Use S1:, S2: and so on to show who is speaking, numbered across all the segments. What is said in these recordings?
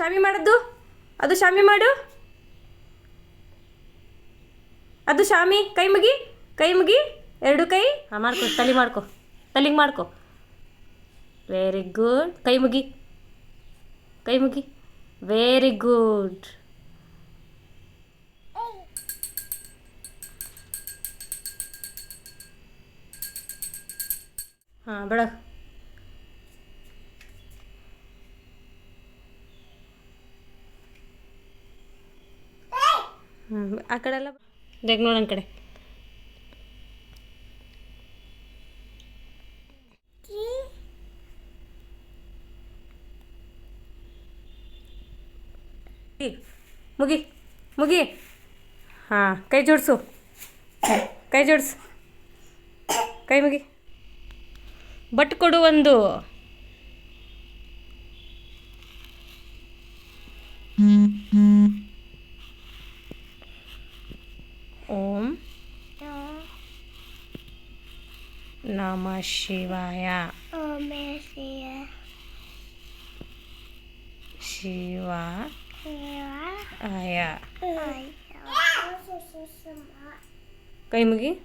S1: ಶಾಮಿ ಮಾಡದ್ದು? ಅದು ಶಾಮಿ ಮಾಡು. ಅದು ಶಾಮಿ, ಕೈ ಮುಗಿ ಕೈ ಮುಗಿ, ಎರಡು ಕೈ. ಹಾಂ, ಮಾಡ್ಕೊ, ತಲೆ ಮಾಡ್ಕೊ, ತಲೆಗೆ ಮಾಡ್ಕೊ. ವೆರಿ ಗುಡ್ ಕೈ ಮುಗಿ ಕೈ ಮುಗಿ. ವೆರಿ ಗುಡ್ ಹಾಂ, ಬೇಡ ಹ್ಞೂ ಆ ಕಡೆ ಎಲ್ಲ ನೋಡೋಣ ಕಡೆ. ಮುಗಿ ಮುಗಿ. ಹಾಂ ಕೈ ಜೋಡಿಸು. ಕೈ ಜೋಡಿಸು. ಕೈ ಮುಗಿ. ಬಟ್ ಕೊಡು ಒಂದು. ましわや。おめしや。
S2: しわ。あ ya. Kayak begini?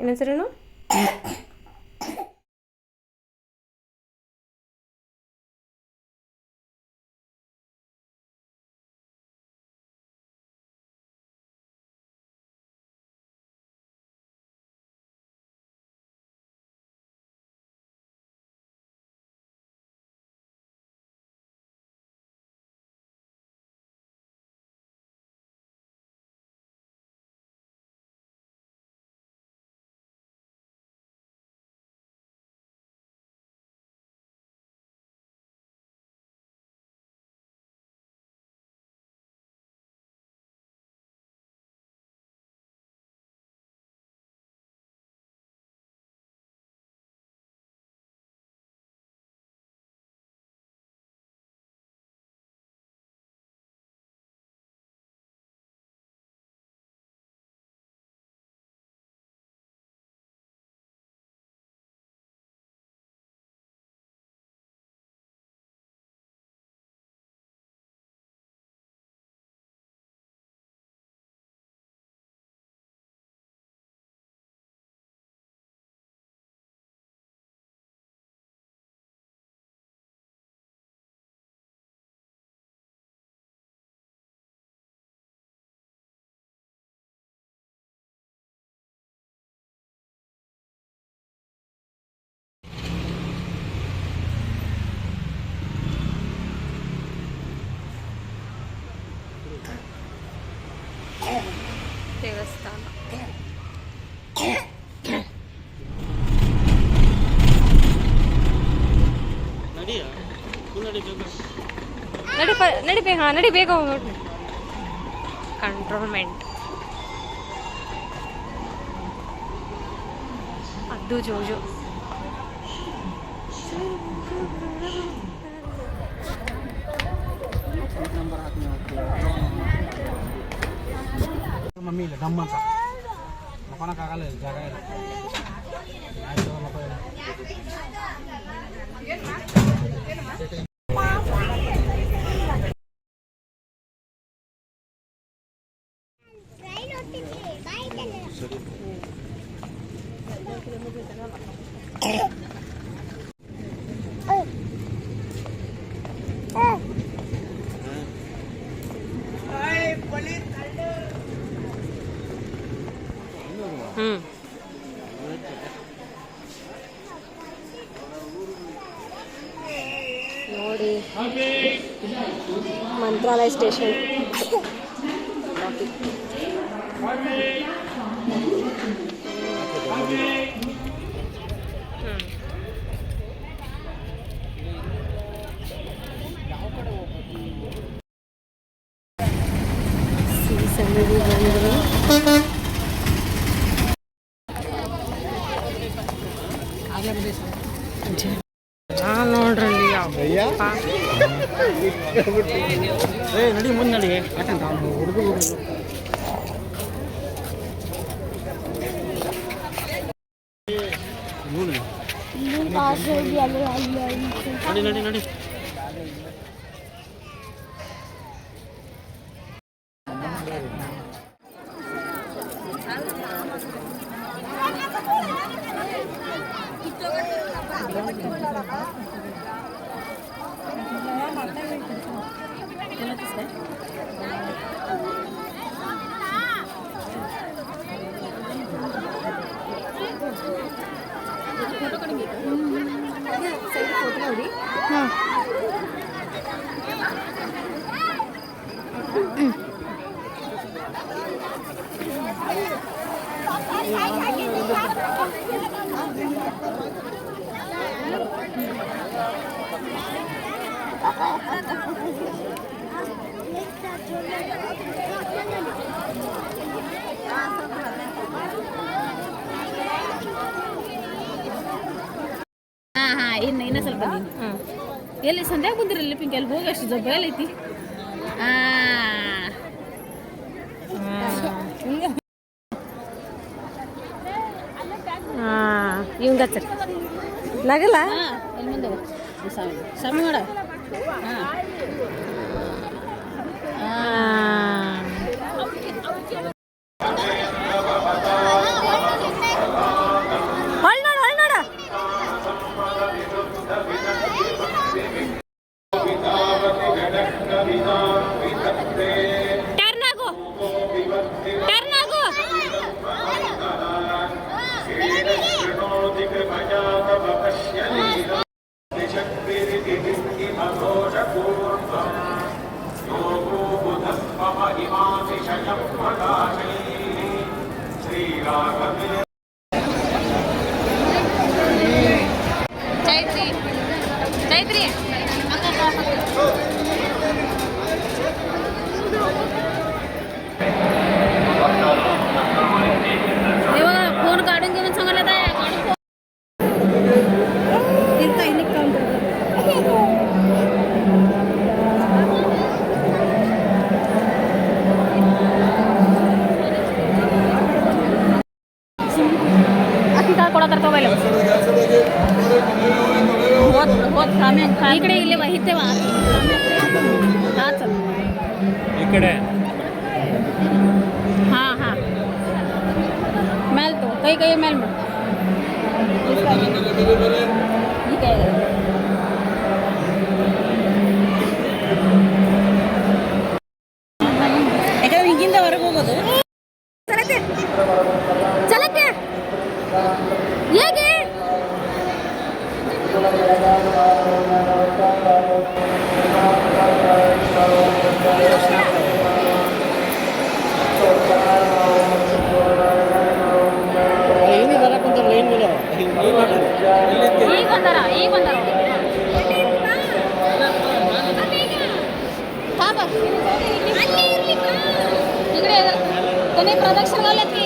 S2: Ini seru no?
S1: ನಡಿ ಪ ನಡಿ ಬೇಗ ಹಾಂ ನಡಿ ಬೇಗ ಹೋಗಿ ಕಂಟ್ರೋಲ್ಮೆಂಟ್ ಅದು ಜೋಜು
S2: ನಂಬರ್ ಹಾಕಿ ಮಮ್ಮಿ ಇಲ್ಲ ಡಮ್ ಅಂತ ಮಕ್ಕೊಳಕ್ಕಾಗಲ್ಲ ಇಲ್ಲಿ ಜಾಗ ಇಲ್ಲ ಆಯ್ತು ಮಕ್ಕಳು
S1: ನೋಡಿ ಮಂತ್ರಾಲಯ ಸ್ಟೇಷನ್ ಸನ್ನಿಧಿ
S2: மூணு மூணு காசு எல்லாம் நடி
S3: நடி நடி ಇನ್ನು ಇನ್ನ ಸ್ವಲ್ಪ ಎಲ್ಲಿ ಸಂಧ್ಯಾಗ ಬಂದಿರಲ್ಲ ಪಿಂಕ್ ಎಲ್ಲಿ ಹೋಗಿ ಅಷ್ಟು ಜಬ್ಬ ಎಲ್ಲೈತಿ
S1: ಹಾಂ
S3: ಹಿಂಗೆ ಹಚ್ಚರಿ ಮಾಡ ಹಾಂ.
S2: Дай
S3: три. ಕೈಯ ಮೇಲೆ ಮಾಡಿ പ്രദർശനങ്ങളിലെത്തി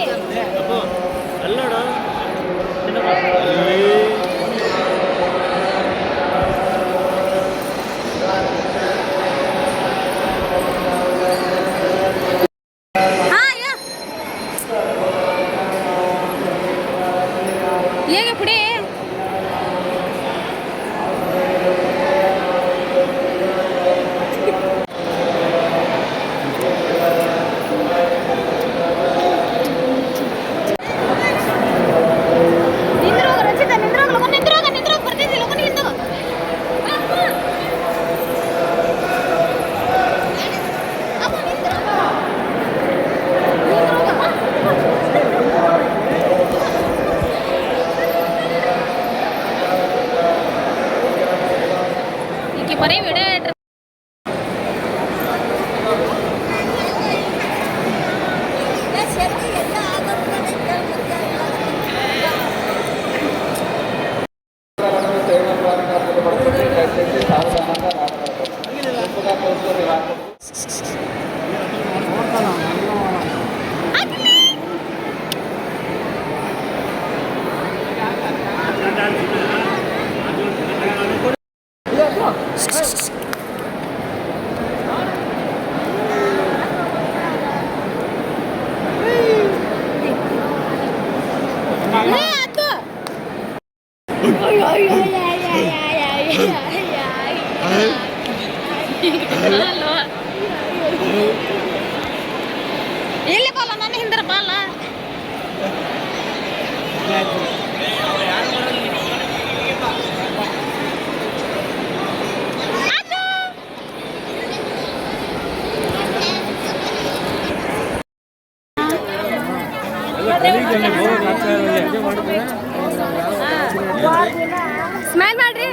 S3: ಸ್ಮೈಲ್ ಮಾಡ್ರಿ.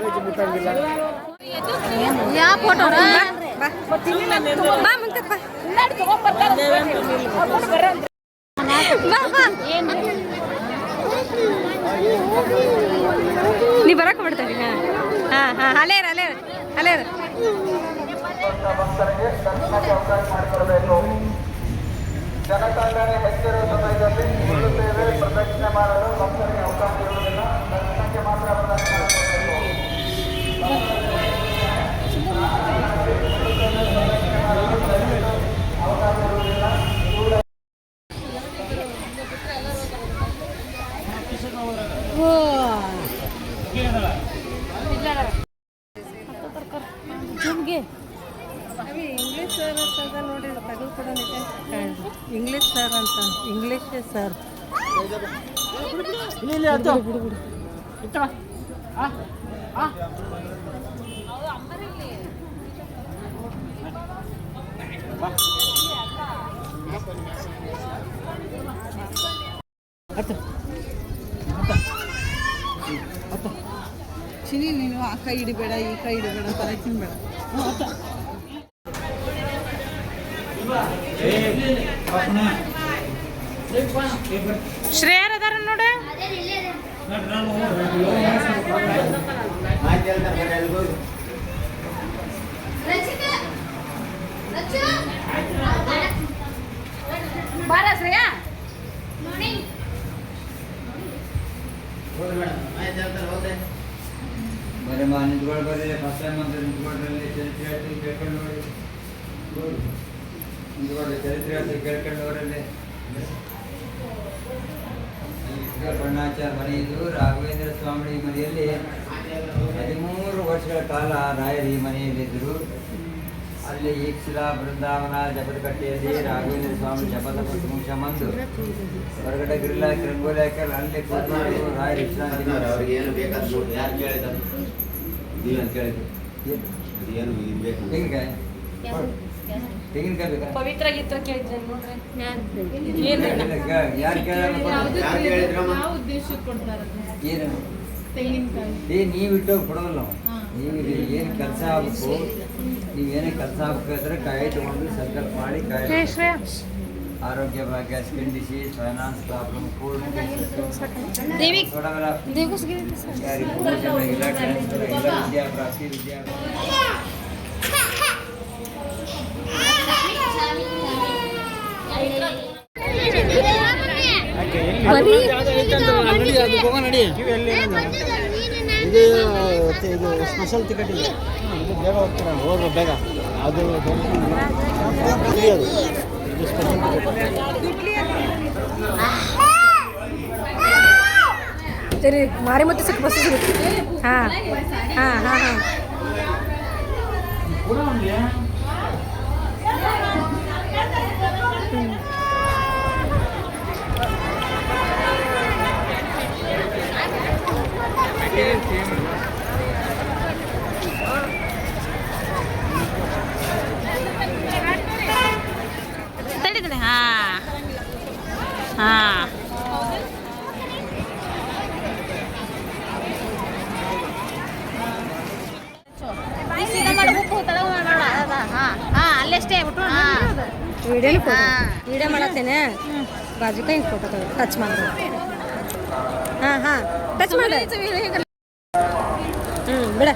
S3: ಯಾವ ಫೋಟೋ ಬಾ ಮುಂದೆ ಬಾ. ಬಾ ಬಾ. ಹಾ ಹಾ ಬಿಡ್ತೀವಿ ಹಾಂ ಹಾಂ ಹಾಂ ಅಲ್ಲೇ ಸಮಯದಲ್ಲಿ ಅಲ್ಲೇ ಮಾಡಲು ಅಲ್ಲೇ
S4: ಅವಕಾಶ ಸರ್ ಅಂತ ನೋಡಿ ತಗದು ಕೊಡೋನಿಗೆ ಇಂಗ್ಲೀಷ್ ಸರ್ ಅಂತ ಇಂಗ್ಲೀಷ್ ಸರ್
S2: ಇಲ್ಲಿ ಇಲ್ಲಿ ಅಜ್ಜ ಇತ್ತ ಆ ಆ
S4: ಚಿನಿ ನೀನು ಆ ಕೈ ಹಿಡಿಬೇಡ ಈ ಕೈ ಹಿಡಿಬೇಡ ತಲೆ ತಿನ್ಬೇಡ.
S3: ಶ್ರೇಯರ್ ಅದಾರ ನೋಡ. ಬಾರ ಶ್ರೇಯಾ.
S5: ಬರೀ ಮಾ ನಿಂತ್ಕೊಂಡು ಬರ್ರಿ ಫಸ್ಟ್ ಟೈಮ್ ಅಂತ ನಿಂತ್ಕೊಂಡ್ರಲ್ಲಿ ಚರಿತ್ರೆ ಹೇಳ್ತೀನಿ ಕೇಳ್ಕೊಂಡು ನೋಡಿ. ನಿಂತ್ಕೊಳ್ಳಿ ಚರಿತ್ರೆ ಹೇಳ್ತೀನಿ ಕೇಳ್ಕೊಂಡು ಅವರಲ್ಲಿ ಬಣ್ಣಾಚಾರ ಮನೆ ಇದು ರಾಘವೇಂದ್ರ ಸ್ವಾಮಿ ಮನೆಯಲ್ಲಿ ಹದಿಮೂರು ವರ್ಷಗಳ ಕಾಲ ರಾಯರು ಈ ಮನೆಯಲ್ಲಿದ್ದರು. ಅಲ್ಲಿ ಈಕ್ಷಿಲ ಬೃಂದಾವನ ಜಪದಕಟ್ಟೆಯಲ್ಲಿ ರಾಘವೇಂದ್ರ ಸ್ವಾಮಿ ಜಪದ ಮುಗಿಸ ಮಂದು. ಹೊರಗಡೆ ಗ್ರಿಲ್ ಹಾಕಿ ರಂಗೋಲಿ ಹಾಕಿ ಅಲ್ಲಿ ಕೂತ್ಕೊಂಡು ರಾಯ.
S6: ಅವ್ರಿಗೆ ಏನು ಬೇಕಾದ್ರು ನೋಡಿ ಯಾರು ಕೇಳಿದ
S5: ನೀವೇನು ಕೇಳಿದ್ರು.
S6: ಏನು? ಇದು ಬೇಕು?
S5: ತೆಂಗಿನಕಾಯಿ? ತೆಂಗಿನಕಾಯಿ ಬೇಕಾ?
S3: ಪವಿತ್ರ ಗೀತ್ರ ಕೇಳಿದ್ರೆ ನೋಡ್ರಿ?
S5: ಯಾರು
S6: ಕೇಳಿದ್ರು
S5: ಏನು? ಏ ನೀವು ಇಟ್ಟೋಗಿ ಕೊಡೋಲ್ಲ ನಾವು. ನೀವು ಇಲ್ಲಿ ಏನು ಕೆಲಸ ಆಗಬೇಕು ನೀವೇನೇ ಕೆಲಸ ಆಗ್ಬೇಕಾದ್ರೆ ಕಾಯಿ ತಗೊಂಡು ಸಂಕಲ್ಪ ಮಾಡಿ ಕಾಯಿ ಆರೋಗ್ಯ ಭಾಗ್ಯ skin disease finance problem food
S3: ದೇವಿ
S5: ಕೊಡವಲ್ಲ ಯಾರಿಗೆ promotion ಆಗಿಲ್ಲ ಟ್ರಾನ್ಸ್ಫರ್ ಆಗಿಲ್ಲ ವಿದ್ಯಾಪ್ರಾಪ್ತಿ ವಿದ್ಯಾ
S2: ನಡಿ ಅದು ಹೋಗ ನಡಿ ಇದು ಇದು ಸ್ಪೆಷಲ್ ಟಿಕೆಟ್ ಇದೆ. ಇದು ಬೇಗ ಹೋಗ್ತೀರಾ? ಹೋಗ್ರಿ ಬೇಗ. ಅದು ಇದು ಸ್ಪೆಷಲ್
S1: ಸರಿ ಮಾರಿ ಮತ್ತೆ ಸಿಕ್ಕ ಬಸ್ ಹಾಂ ಹಾಂ ಹಾಂ ಹಾಂ.
S3: Thank ಹಾ ಹಾ. ಹಾ. ಹಾ ಅಲ್ಲಷ್ಟೇ
S1: ವಿಡಿಯೋನು ವಿಡಿಯೋ ಮಾಡತ್ತೇನೆ. ಬಾಜು ಕೈ ಫೋಟೋ ತಗೋ ಟಚ್ ಮಾಡಿ. ಹಾಂ ಹಾಂ. ಟಚ್ ಮಾಡ. ಹ್ಞೂ ಬಿಡ.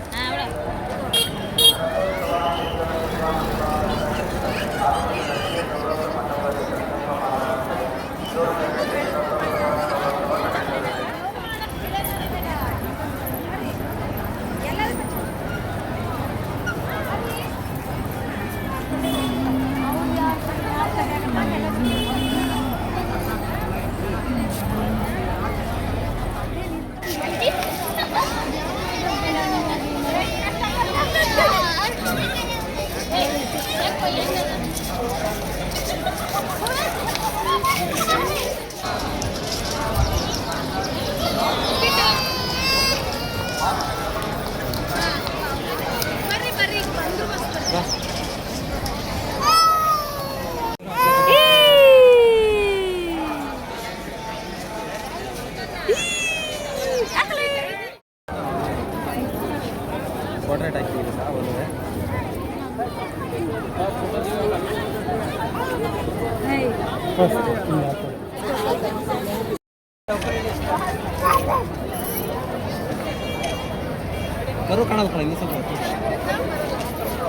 S2: ಕರು ಕಾಣೋದು ಕಣ ಇನ್ನೂ ಸ್ವಲ್ಪ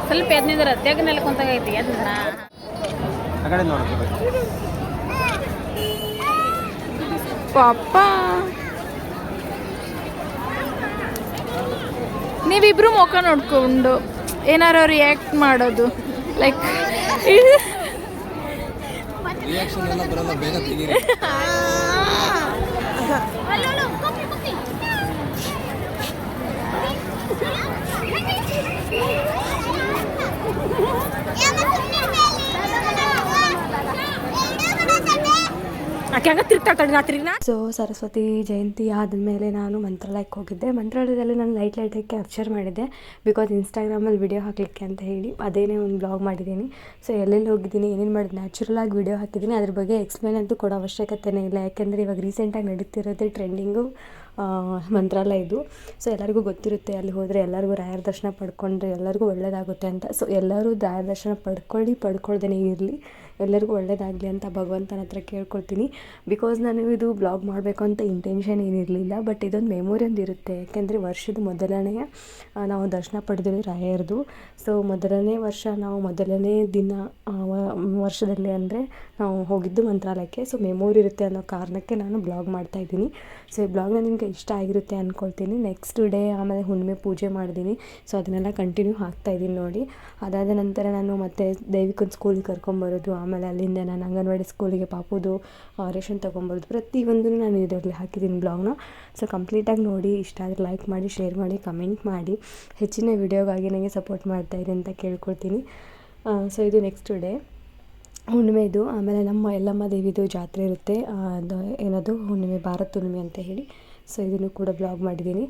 S3: ಸ್ವಲ್ಪ ಎದ್ನಿದ್ರ ತೆಗ್ ನೆಲ್ಕೊಂತಾಗೈತಿ ಎದ್ರ
S2: ಆ ಕಡೆ ನೋಡೋದು
S7: ಪಾಪ. ನೀವಿಬ್ರು ಮುಖ ನೋಡ್ಕೊಂಡು ಏನಾರು ರಿಯಾಕ್ಟ್ ಮಾಡೋದು ಲೈಕ್
S2: ರಿಯಾಕ್ಷನ್ ಎಲ್ಲ ಬರಲ್ಲ ಬೇಗ ತೆಗೀರಿ.
S1: Enggak. Halo. Kopi, kopi. ತಿರ್ಗಿನ
S8: ಸೊ ಸರಸ್ವತಿ ಜಯಂತಿ ಆದಮೇಲೆ ನಾನು ಮಂತ್ರಾಲಯಕ್ಕೆ ಹೋಗಿದ್ದೆ. ಮಂತ್ರಾಲಯದಲ್ಲಿ ನಾನು ಲೈಟ್ ಲೈಟಾಗಿ ಕ್ಯಾಪ್ಚರ್ ಮಾಡಿದ್ದೆ. ಬಿಕಾಸ್ ಇನ್ಸ್ಟಾಗ್ರಾಮಲ್ಲಿ ವಿಡಿಯೋ ಹಾಕಲಿಕ್ಕೆ ಅಂತ ಹೇಳಿ ಅದೇನೇ ಒಂದು ಬ್ಲಾಗ್ ಮಾಡಿದ್ದೀನಿ. ಸೊ ಎಲ್ಲೆಲ್ಲಿ ಹೋಗಿದ್ದೀನಿ, ಏನೇನು ಮಾಡಿದ್ ನ್ಯಾಚುರಲ್ ಆಗಿ ವಿಡಿಯೋ ಹಾಕಿದ್ದೀನಿ. ಅದ್ರ ಬಗ್ಗೆ ಎಕ್ಸ್ಪ್ಲೇನ್ ಅಂತೂ ಕೊಡೋ ಅವಶ್ಯಕತೆನೇ ಇಲ್ಲ. ಯಾಕೆಂದರೆ ಇವಾಗ ರೀಸೆಂಟಾಗಿ ನಡೀತಿರೋದೇ ಟ್ರೆಂಡಿಂಗು ಮಂತ್ರಾಲಯದು ಸೊ ಎಲ್ಲರಿಗೂ ಗೊತ್ತಿರುತ್ತೆ ಅಲ್ಲಿ ಹೋದರೆ ಎಲ್ಲರಿಗೂ ರಾಯರ ದರ್ಶನ ಪಡ್ಕೊಂಡ್ರೆ ಎಲ್ಲರಿಗೂ ಒಳ್ಳೆಯದಾಗುತ್ತೆ ಅಂತ. ಸೊ ಎಲ್ಲರೂ ರಾಯರ ದರ್ಶನ ಪಡ್ಕೊಳ್ಳಿ, ಪಡ್ಕೊಳ್ದೇನೆ ಇರಲಿ. ಎಲ್ಲರಿಗೂ ಒಳ್ಳೆಯದಾಗಲಿ ಅಂತ ಭಗವಂತನ ಹತ್ರ ಕೇಳ್ಕೊಳ್ತೀನಿ. ಬಿಕಾಸ್ ನಾನು ಇದು ಬ್ಲಾಗ್ ಮಾಡಬೇಕು ಅಂತ ಇಂಟೆನ್ಷನ್ ಏನಿರಲಿಲ್ಲ ಬಟ್ ಇದೊಂದು ಮೆಮೊರಿ ಒಂದು ಇರುತ್ತೆ. ಯಾಕೆಂದರೆ ವರ್ಷದ ಮೊದಲನೆಯ ನಾವು ದರ್ಶನ ಪಡೆದಿರೋ ರಾಯರದು. ಸೊ ಮೊದಲನೇ ವರ್ಷ ನಾವು ಮೊದಲನೇ ದಿನ ವರ್ಷದಲ್ಲಿ ಅಂದರೆ ನಾವು ಹೋಗಿದ್ದು ಮಂತ್ರಾಲಯಕ್ಕೆ. ಸೊ ಮೆಮೊರಿ ಇರುತ್ತೆ ಅನ್ನೋ ಕಾರಣಕ್ಕೆ ನಾನು ಬ್ಲಾಗ್ ಮಾಡ್ತಾ ಇದ್ದೀನಿ. ಸೊ ಈ ಬ್ಲಾಗ್ನ ನಿಮಗೆ ಇಷ್ಟ ಆಗಿರುತ್ತೆ ಅಂದ್ಕೊಳ್ತೀನಿ ನೆಕ್ಸ್ಟ್ ಡೇ ಆಮೇಲೆ ಹುಣ್ಣಿಮೆ ಪೂಜೆ ಮಾಡಿದ್ದೀನಿ. ಸೊ ಅದನ್ನೆಲ್ಲ ಕಂಟಿನ್ಯೂ ಹಾಕ್ತಾ ಇದ್ದೀನಿ ನೋಡಿ. ಅದಾದ ನಂತರ ನಾನು ಮತ್ತೆ ದೈವಿಕನ ಸ್ಕೂಲಿಗೆ ಕರ್ಕೊಂಬರೋದು ಆಮೇಲೆ ಅಲ್ಲಿಂದ ನಾನು ಅಂಗನವಾಡಿ ಸ್ಕೂಲಿಗೆ ಪಾಪುದು ರೇಷನ್ ತೊಗೊಂಬರೋದು ಪ್ರತಿಯೊಂದೂ ನಾನು ಇದರಲ್ಲಿ ಹಾಕಿದ್ದೀನಿ ಬ್ಲಾಗ್ನ. ಸೊ ಕಂಪ್ಲೀಟಾಗಿ ನೋಡಿ, ಇಷ್ಟ ಆದರೆ ಲೈಕ್ ಮಾಡಿ ಶೇರ್ ಮಾಡಿ ಕಮೆಂಟ್ ಮಾಡಿ. ಹೆಚ್ಚಿನ ವಿಡಿಯೋಗಾಗಿ ನನಗೆ ಸಪೋರ್ಟ್ ಮಾಡ್ತಾಯಿರಿ ಅಂತ ಕೇಳ್ಕೊಳ್ತೀನಿ. ಸೊ ಇದು ನೆಕ್ಸ್ಟ್ ಡೇ ಹುಣ್ಣಿಮೆದು ಆಮೇಲೆ ನಮ್ಮ ಎಲ್ಲಮ್ಮ ದೇವಿದು ಜಾತ್ರೆ ಇರುತ್ತೆ. ಏನದು? ಹುಣ್ಣಿಮೆ, ಭಾರತ್ ಹುಣ್ಣಿಮೆ ಅಂತ ಹೇಳಿ. ಸೊ ಇದನ್ನು ಕೂಡ ಬ್ಲಾಗ್ ಮಾಡಿದ್ದೀನಿ.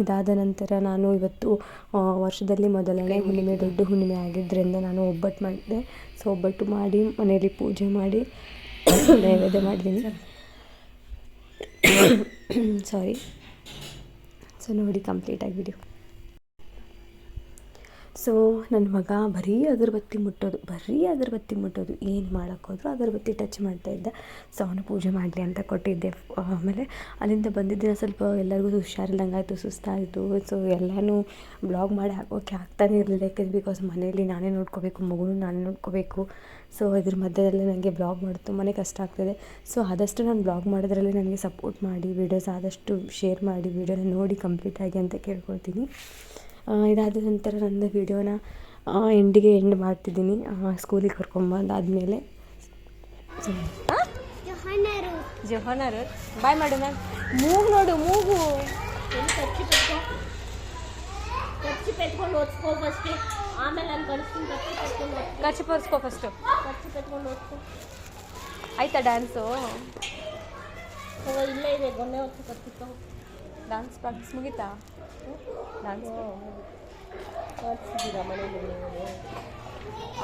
S8: ಇದಾದ ನಂತರ ನಾನು ಇವತ್ತು ವರ್ಷದಲ್ಲಿ ಮೊದಲನೇ ಹುಣ್ಣಿಮೆ, ದೊಡ್ಡ ಹುಣ್ಣಿಮೆ ಆಗಿದ್ದರಿಂದ ನಾನು ಒಬ್ಬಟ್ಟು ಮಾಡಿದೆ. ಸೊ ಒಬ್ಬಟ್ಟು ಮಾಡಿ ಮನೆಯಲ್ಲಿ ಪೂಜೆ ಮಾಡಿ ನೈವೇದ್ಯ ಮಾಡಿದ್ದೀನಿ. ಸಾರಿ ಸೊ ನೋಡಿ ಕಂಪ್ಲೀಟಾಗಿ ವಿಡಿಯೋ ಸೊ ನನ್ನ ಮಗ ಬರೀ ಅಗರಬತ್ತಿ ಮುಟ್ಟೋದು, ಬರೀ ಅಗರಬತ್ತಿ ಮುಟ್ಟೋದು, ಏನು ಮಾಡೋಕ್ಕೋದ್ರು ಅಗರಬತ್ತಿ ಟಚ್ ಮಾಡ್ತಾ ಇದ್ದ. ಸೊ ಅವನು ಪೂಜೆ ಮಾಡಲಿ ಅಂತ ಕೊಟ್ಟಿದ್ದೆ. ಆಮೇಲೆ ಅಲ್ಲಿಂದ ಬಂದಿದ್ದಿನ ಸ್ವಲ್ಪ ಎಲ್ಲರಿಗೂ ಹುಷಾರಿಲ್ಲಂಗಾಯಿತು ಸುಸ್ತಾಯಿತು. ಸೊ ಎಲ್ಲನೂ ಬ್ಲಾಗ್ ಮಾಡಿ ಹಾಕೋಕ್ಕೆ ಆಗ್ತಾನೆ ಇರಲಿಲ್ಲ, ಯಾಕಂದ್ರೆ ಬಿಕಾಸ್ ಮನೆಯಲ್ಲಿ ನಾನೇ ನೋಡ್ಕೋಬೇಕು, ಮಗುನೂ ನಾನೇ ನೋಡ್ಕೋಬೇಕು. ಸೊ ಇದ್ರ ಮಧ್ಯದಲ್ಲೇ ನನಗೆ ಬ್ಲಾಗ್ ಮಾಡೋದು ತುಂಬಾ ಕಷ್ಟ ಆಗ್ತದೆ. ಸೊ ಆದಷ್ಟು ನಾನು ಬ್ಲಾಗ್ ಮಾಡೋದ್ರಲ್ಲಿ ನನಗೆ ಸಪೋರ್ಟ್ ಮಾಡಿ ವೀಡಿಯೋಸ್ ಆದಷ್ಟು ಶೇರ್ ಮಾಡಿ ವೀಡಿಯೋನ ನೋಡಿ ಕಂಪ್ಲೀಟಾಗಿ ಅಂತ ಕೇಳ್ಕೊಳ್ತೀನಿ. ಇದಾದ ನಂತರ ನನ್ನ ವೀಡಿಯೋನ ಎಂಡಿಗೆ ಎಂಡ್ ಮಾಡ್ತಿದ್ದೀನಿ. ಸ್ಕೂಲಿಗೆ ಕರ್ಕೊಂಬಂದಾದ್ಮೇಲೆ
S1: ಜೋಹನರು. ಬಾಯ್ ಮಾಡು ಮ್ಯಾಮ್. ಮೂಗು ನೋಡು ಮೂಗು.
S3: ಖರ್ಚು ಪೆಟ್ಕೊಂಡು ಓದ್ಕೋ ಫಸ್ಟ್ ಆಮೇಲೆ ನಾನು ಕಳಿಸ್ತೀನಿ ಖರ್ಚು ಪೆಟ್ಕೊಂಡು
S1: ಖರ್ಚು ಪರ್ಸ್ಕೋ ಫಸ್ಟು
S3: ಖರ್ಚು ಪೆಟ್ಕೊಂಡು ಓದ್ಕೋ
S1: ಆಯ್ತಾ ಡ್ಯಾನ್ಸು
S3: ಅವ ಇಲ್ಲೇ ಇದೆ ಗೊನ್ನೆ ಹೊತ್ತು
S1: ಪ್ರಾಕ್ಟೀಸ್ ಮುಗೀತಾ? ಡ್ಯಾನ್ಸ್
S3: ಕಳ್ಸಿದ್ದೀರಾ ಮನೇಲಿ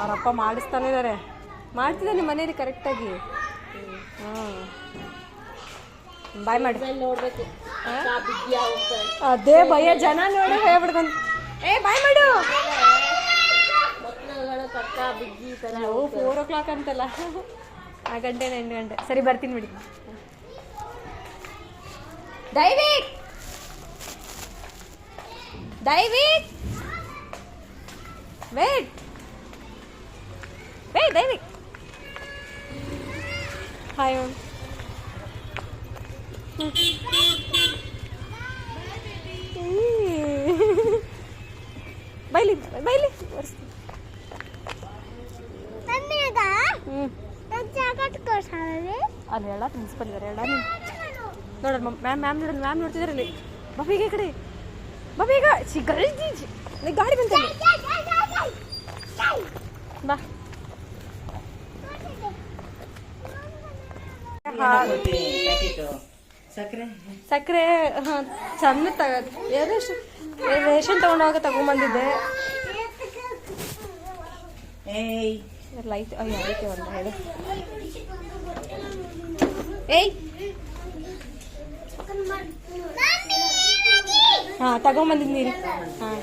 S1: ಅವರಪ್ಪ ಮಾಡಿಸ್ತಾನೆ ಇದ್ದಾರೆ ಮಾಡ್ತಿದ್ದಾನೆ ಮನೇಲಿ ಕರೆಕ್ಟಾಗಿ. ಹ್ಞೂ ಬಾಯ್ ಮಾಡಿ.
S3: ನೋಡ್ಬೇಕು.
S1: ಅದೇ ಭಯ ಜನ ನೋಡಿ ಹೇಳ್ಬಿಡ್ಕೊಂಡು ಏ ಬಾಯ್ ಮಾಡು. ಫೋರ್ ಓ ಕ್ಲಾಕ್ ಅಂತಲ್ಲ. ಆ ಗಂಟೆ ಎಂಟು ಗಂಟೆ. ಸರಿ ಬರ್ತೀನಿ ಬಿಡಿ. Daivik Daivik wait wait Daivik hi ma'am ಬೈಲಿ ಬೈಲಿ ಬರ್ಸ್ತೀನಿ ಅಲ್ಲಿ ಹೇಳ ಪ್ರಿನ್ಸಿಪಲ್ ಇದ್ದಾರೆ ಹೇಳ ನೋಡೋಣ ಮ್ಯಾಮ್ ಮ್ಯಾಮ್ ನೋಡೋಣ ಮ್ಯಾಮ್ ನೋಡ್ತಿದ್ದಾರೆ ಅಲ್ಲಿ. ಬಫೀಗ ಈ ಕಡೆ. ಬಫೀಗ ಸಿ ಗಳ್ಜಿ ನೀ ಗಾಡಿ ಬಂತ ಬಾ. ಸಕ್ಕರೆ ಚಂದ ತಗ. ರೇಷನ್ ರೇಷನ್ ತಗೊಂಡೋಗ ತಗೊಂಬಂದಿದ್ದೆ. ಲೈಟ್ ಅಯ್ಯೋ ಹೇಳಿ. ಏಯ್. ಹಾಂ ತಗೊಂಬಂದಿದ್ದೀನಿ ಹಾಂ.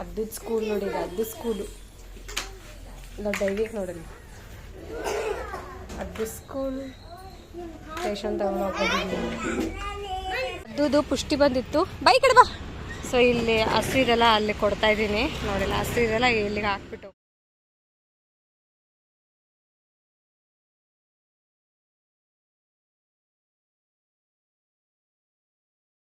S1: ಅದ್ದದ ಸ್ಕೂಲ್ ನೋಡಿ ಅದ್ದು ಸ್ಕೂಲು ನಾವು ಡೈರಿಗೆ ನೋಡಲಿ ಅದ್ದು ಸ್ಕೂಲ್ ಸ್ಟೇಷನ್ ತಗೊಂಡು ಅದ್ದುದು ಪುಷ್ಟಿ ಬಂದಿತ್ತು. ಬೈ ಕಡೆ ಬಾ. ಸೊ ಇಲ್ಲಿ ಹಸಿರೆಲ್ಲ ಅಲ್ಲಿ ಕೊಡ್ತಾ ಇದ್ದೀನಿ. ನೋಡಿಲ್ಲ ಹಸಿರೆಲ್ಲ ಇಲ್ಲಿಗೆ ಹಾಕ್ಬಿಟ್ಟು.